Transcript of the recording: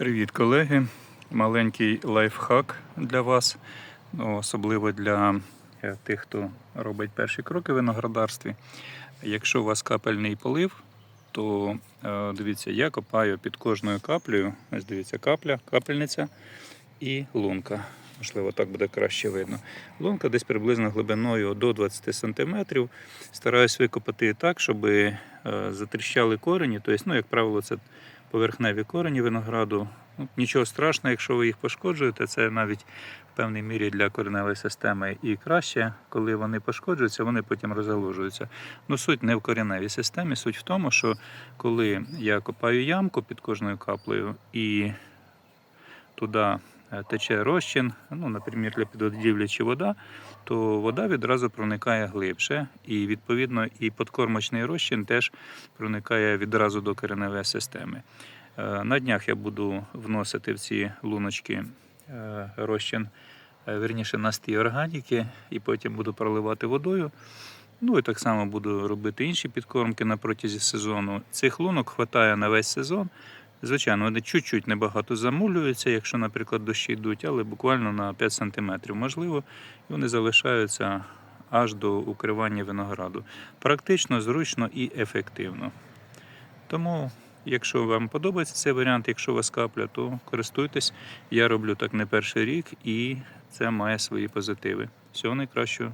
Привіт, колеги! Маленький лайфхак для вас, ну, особливо для е, тих, хто робить перші кроки в виноградарстві. Якщо у вас капельний полив, то е, дивіться, я копаю під кожною каплею. Ось дивіться, капля, капельниця і лунка. Можливо, так буде краще видно. Лунка десь приблизно глибиною до 20 см. Стараюсь викопати так, щоб е, затріщали корені. Тобто, ну, як правило, це поверхневі корені винограду. Ну, нічого страшного, якщо ви їх пошкоджуєте, це навіть в певній мірі для кореневої системи і краще, коли вони пошкоджуються, вони потім розгалужуються. Ну, суть не в кореневій системі, суть в тому, що коли я копаю ямку під кожною каплею і туди тече розчин, ну, наприклад, для підводівлі чи вода, то вода відразу проникає глибше, і відповідно і подкормочний розчин теж проникає відразу до кореневої системи. Е, На днях я буду вносити в ці луночки е, розчин, е, вірніше настій органіки, і потім буду проливати водою. Ну і так само буду робити інші підкормки на протязі сезону. Цих лунок вистачає на весь сезон. Звичайно, вони чуть-чуть небагато замулюються, якщо, наприклад, дощі йдуть, але буквально на 5 см можливо, і вони залишаються аж до укривання винограду. Практично, зручно і ефективно. Тому, якщо вам подобається цей варіант, якщо у вас капля, то користуйтесь. Я роблю так не перший рік, і це має свої позитиви. Всього найкращого.